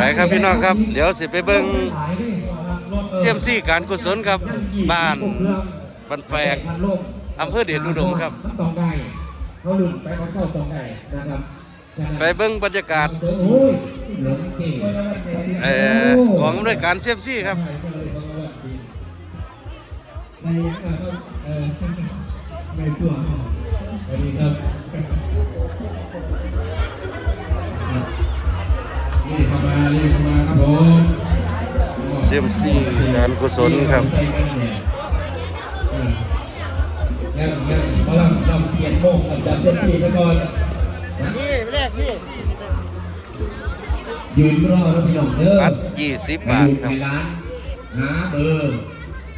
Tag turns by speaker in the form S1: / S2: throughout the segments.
S1: ไปครับพี่น้องครับ เดี๋ยวสิไปเบิ่งเซียมซี่การกุศลครับบ้านบันแฟกอำเภอเดชอุดมครับ
S2: มันต้องได้เขาลุ่นไปเขาเศร้าต้องได้นะครับฉะนั้น
S1: ไปเบิ่งบรรยากาศ
S2: โอ้ยหลงเก่ง
S1: เอ่อกองอำนวยการเซียมซี่ครับ
S2: ในยังเออเออในตัวสวัสดีครับนี่ เข้ามาเรียกเข้ามาครับผม
S1: เซียมซี่การกุศลครับ
S2: ใส่กันเนี่ยเออแล้วแล้วมาลำลำเสียนโมงลำจับเส้นสี่ซะก่อน
S3: นี่แรกพี่
S2: ยืนรอแล้วพี่น้องเด้อ
S1: บัตร20บาทครับ
S2: ไปร้านหาเบอร์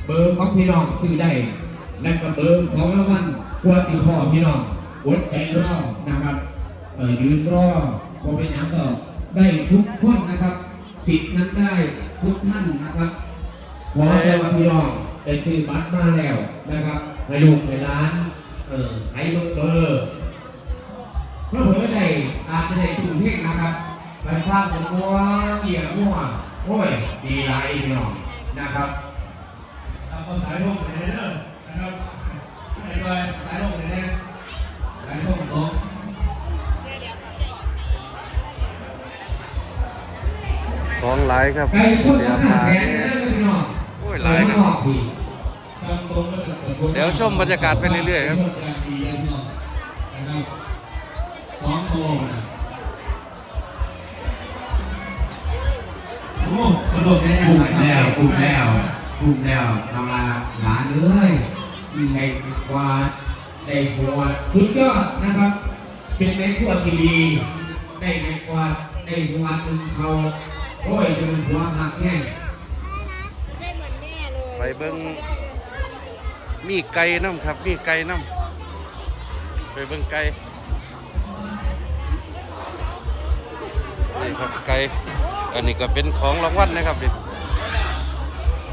S2: เบอร์ของพี่น้องซื้อได้และก็เบอร์ของรางวัลกลัวสิพ่อพี่น้องอดใจรอนะครับเออยืนรอพอเป็นหยังก็ ได้ทุกคนนะครับสิทธิ์นั้นได้ทุกท่านนะครับ ขอแต่ว่าพี่น้องได้ซื้อบัตรมาแล้วนะครับให้ลูกให้ร้านเออให้เบอร์เบอร์เพื่อเผยได้อาจจะได้ตุ้งเท่งนะครับไปฟังผมมัวเหยียบมั่วโอ้ยดีไรพี่น้องนะครับ
S4: เอาสายลงไหนเด้อนะครับไหนไปสายลงไหนเนี่ย
S1: ของหลายครับ
S2: ไก่ต้น
S1: เดี๋ยว
S2: ละห้า
S1: พา
S2: แสนนะพี่น้อง
S1: โอ้ยหลายครับ
S2: ออกพี่
S4: ซ้ำตรงก็จะตรง
S1: เดี๋ยวชมบรรยากาศไปเรื่อยๆครับ
S4: ดีนะครับสองโตนะโอ้กระโดดแน่
S2: ปุ่มแล้วปุ่มแล้วปุ่มแล้วทำมาหลานเอ้ยในกวาดในหัวสุดยอดนะครับ เป็นในขวดที่ดีได้ในกวาดในหัวหนึ่งเขา โอ้ยจะเป็นหัวหักแห้ง
S3: ได้เหมือนแม่เลย
S1: ไปเบิ่งมีไก่น้ำครับ มีไก่น้ำไปเบิ่งไก่นี่ครับไก่อันนี้ก็เป็นของรางวัลนะครับนี่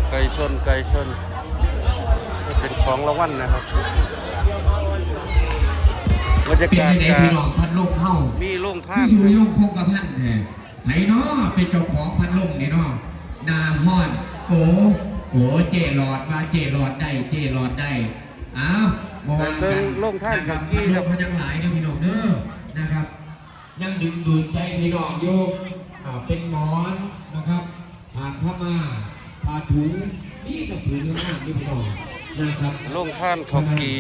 S1: ไก่ชนไก่ชนนี่เป็นของรางวัลนะครับบรรยา
S2: เป็น
S1: กาศ
S2: ใน
S1: กา
S2: พี่น้องพัดลมเฮา
S1: มีโรง
S2: คื
S1: ท่า
S2: อนอยู่ยงคงกระพันแท้ ไหนเนาะเป็นเจ้าของพัดลมนี่เนาะนาฮ้อนโกโกเจหลอดมาเจหลอดได้เจหลอดได้อ้าวบ่ว่า
S1: เบิ่
S2: กั
S1: ง
S2: น
S1: โรงท่าน
S2: นะค
S1: กั
S2: รั
S1: บบกี้
S2: พัดล
S1: ครับ
S2: มมันยังหลายเด้อพี่น้องเด้อนะครับ ยังดึงดูดใจพี่น้องอยู่อ่าเป็นหมอนนะครับผ่านผ้าม่าผ่าถุงนี่ก็ถือเนื้อหน้านี่พี่น้องนะครับ
S1: โรงท่านเขากี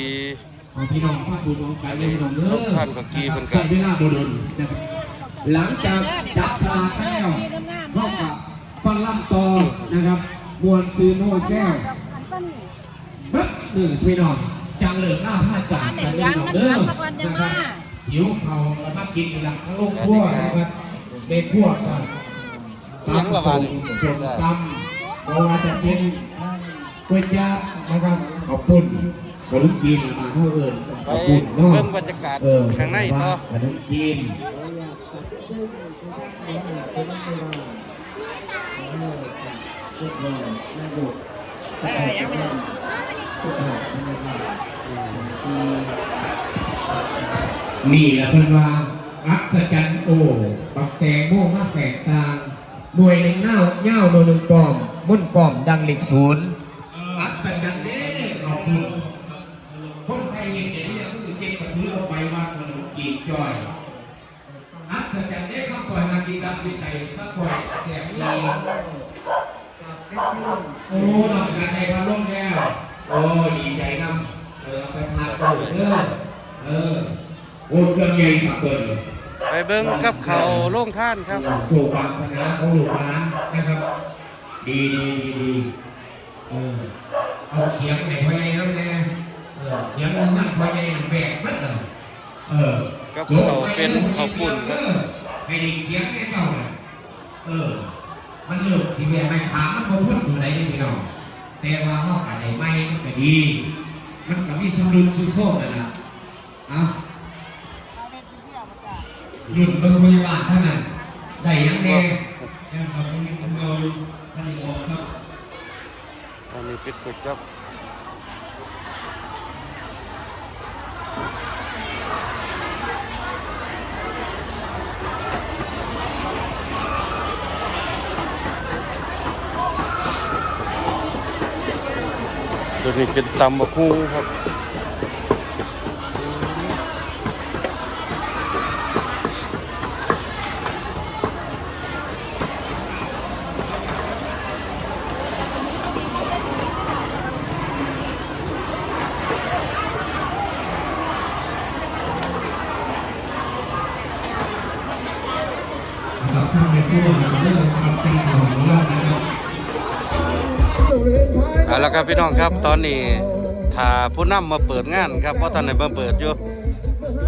S2: เอาพี่น้องพาคุณน้องกันเลยพี่น้องเด้อ
S1: ท่านก็กี่เพิ่นก็
S2: ใช้เวลาโดนนะครับ หลังจากจับฉลากแล้วพ่อกับฟังล่ำต่อนะครับ มวนซื้อโน่แซ่บปึ๊บหนึ่งพี่น้องจังเหลือหน้าผ้าจากกันเลยพี่น้องเด้อนะครับหิวเขาแล้วมากินหลังทั้งโลกทั่วนะครับเป็นพวกกันตำส่งจนตำเพราะว่าจะเป็นก๋วยจั๊บนะครับขอบคุณขนมจีนมาเท่าเอิญ
S1: ไป
S2: ขอบคุณเนาะ
S1: เบิ่งบรรยากาศ
S2: เออ
S1: ข้างในต่อ
S2: ขนมจีน นี่แหละเพิ่นว่าอัศจรรย์โอปักแตงโมมาแฝกตางหน่วยหนึ่งเน่าเง่าหน่วยหนึ่งปอมมุ่นปอมดังเหล็กศูนย์อัศจรรย์เด้ขอบคุณคนไทยเห็นอย่างนี้ก็คือเก็บกระถือเอาไปว่าขนมจีนจอย อัศจรรย์เด้ข้าวปล่อยนาทีกับดีใจข้าวปล่อยเสียงดีโอ้ดอกกันในพัดลมแล้ว โอ้ดีใจนำเออเอาไปพาโอ้เด้อ เออโอ้เครื่องใหญ่สักเกิน
S1: ไปเบิ่งกับเขาวโรงท่านครับ
S2: โชว์ความสง่าของลูกหลานนะครับ ดีดีดีดีเออเอาเสียงในพ่อใหญ่แล้วแน่เออเสียงมันพ่อใหญ่มันแบกมัดเลยเออ
S1: กับเขาเป็นข้าวปุ้นครับ
S2: ให้ดีเสียงให้เก่าน่ะเออ มันเลือกสีแดงไม่ขามมันพอพุ่นอยู่ไหนนี่พี่น้องแต่ว่าห้องอะไรไม่มันก็ดี มันก็มีชำรุดชุดโซ่นั่นนะ หลุดบนพยาบาลเท่านั้น ได้ยังเดี
S4: ยวยังทำให้มีคนโดนท่านออกครับ
S1: อันนี้ปิดปิดครับตัวนี้เป็นตำบักหุ่ง
S4: ครับ ทางในครัวนะครับเรื่องความจริงของเรานะครับ
S1: เอาละครับพี่น้องครับตอนนี้ถ้าผู้นำมาเปิดงานครับเพราะตอนนี้มาเปิดอยู่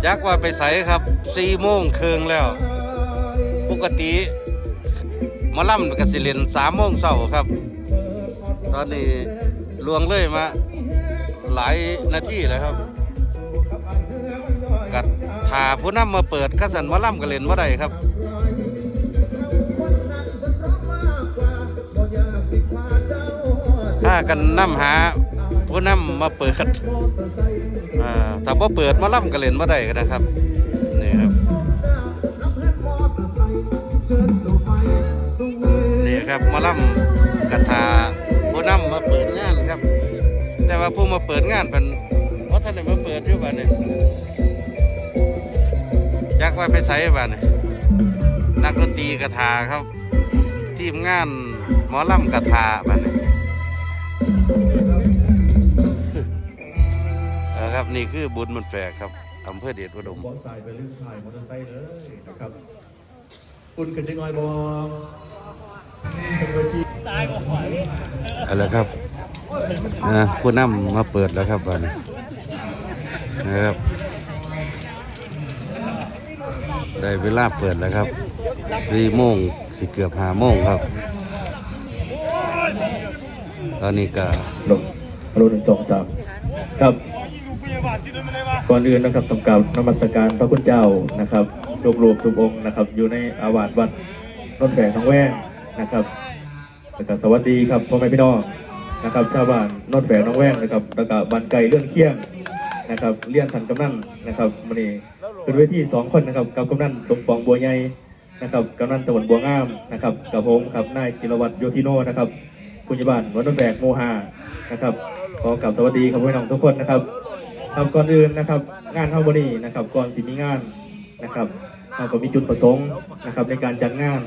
S1: ยักว่าไปใสครับสี่โมงครึ่งแล้ว ปกติมาล่ำกับสิเลนสามโมงเช้าครับ ตอนนี้ลวงเลยมาหลายนาทีแล้วครับกัดถ้าผู้นำมาเปิดกสันมาล่ำกับเลนว่าได้ครับ ถ้ากันนำหาผู้นำมาเปิดอ่าถ้าบ่เปิดมาล่ำกับเล่นว่าได้ก็นะครับนี่ครับนี่ครับมาล่ำกระทาผู้นำมาเปิดงานครับ แต่ว่าผู้มาเปิดงานเป็นว่าท่านได้มาเปิดอยู่บ้านนี่จักว่าไปใส่บ้านนี่นักดนตรีกระทาครับ ทีมงานหมอล่ำกระทาบ้า นนี่เออครับ นี่คือบุญมันแฝกครับอำเภอเดชอุดม
S4: บอสไซค์ไปลื่นถ่ายมอเตอร์ไซค์เลยนะครับคุณกันจะน้อยบอ
S1: เอาละครับนะผู้นำมาเปิดแล้วครับบ้านนี้นะครับ ได้เวลาเปิดแล้วครับสี่โมงสิเกือบห้าโมงครับ ตอนนี้ก็
S5: ลงอรุณหนึ่งสองสามครับ ก่อนอื่นนะครับต้องกล่าวนมัสการพระคุณเจ้านะครับรวบรวมทุกองค์นะครับ อยู่ในอาวาสวัดนนแฝงทองแว่งนะครับแล้วก็สวัสดีครับพ่อแม่พี่น้องนะครับชาวบ้านนนแฝงน้องแว่งนะครับแล้วก็บันไก่เลื่อนเคียงนะครับเลี่ยนทันกำนันนะครับมันนี้เป็นเวทีสองคนนะครับกับกำนันสมปองบัวใหญ่นะครับกำนันตะวันบัวงามนะครับกับผมครับนายจิรวัตรโยธิโนนะครับผู้ใหญ่บ้านวัดนนแฝกโมหานะครับขอกลับสวัสดีครับพี่น้องทุกคนนะครับ ครับก่อนอื่นนะครับงานเฮาบนี้นะครับก่อนสิมีงานนะครับเราก็มีจุดประสงค์นะครับในการจัดงาน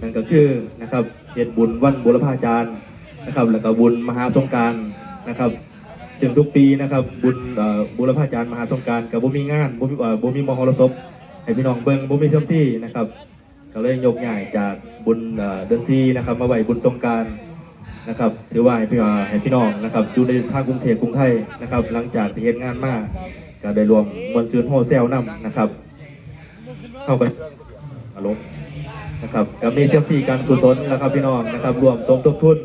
S5: นั่นก็คือนะครับเฮ็ดบุญวันบุรพาจารย์นะครับแล้วก็บุญมหาสงการนะครับซึ่งทุกปีนะครับบุญเอ่อบุรพาจารย์มหาสงการกับบ่มีงานบ่มีเอ่อบ่มีมหรสพให้พี่น้องเบิ่งบ่มีเซยมซี่นะครับก็เลยยกย้ายจากบุญเอ่อเดือนซีนะครับมาไหวบุญสงการ นะครับถือว่าให้พี่อ่าให้พี่น้องนะครับอยู่ในทางกรุงเทพกรุงไทยนะครับ หลังจากที่เฮ็ดงานมาก็ได้รวมมวลซื้อโฮเซลนํนะครับเข้ากันอารมณ์นะครับกับมีเชื่อมที่การกุศลนะครับพี่น้องนะครับรวมสมทบทุน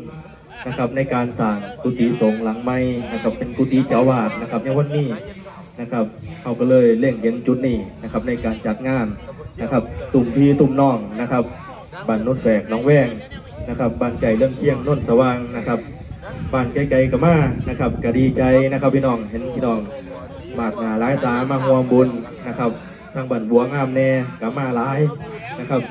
S5: นะครับในการสร้างกุฏิสงฆ์หลังใหม่นะครับเป็นกุฏิเจ้าวาดนะครับในวันนี้นะครับเขาก็เลยเล่งเห็นจุดนี้นะครับในการจัดงานนะครับตุ่มพี่ตุ่มน้องนะครับบ้านโนนแฝกน้องแวง นะครับบ้านไก่เรื่องเที่ยงน่นสว่างนะครับบ้านไกลๆกับมานะครับก็ดีใจนะครับพี่น้องเห็นพี่น้องมากหนาหลายตามาห่วงบุญนะครับ ทางบ้านบัวงามแน่กับมาหลายนะครับ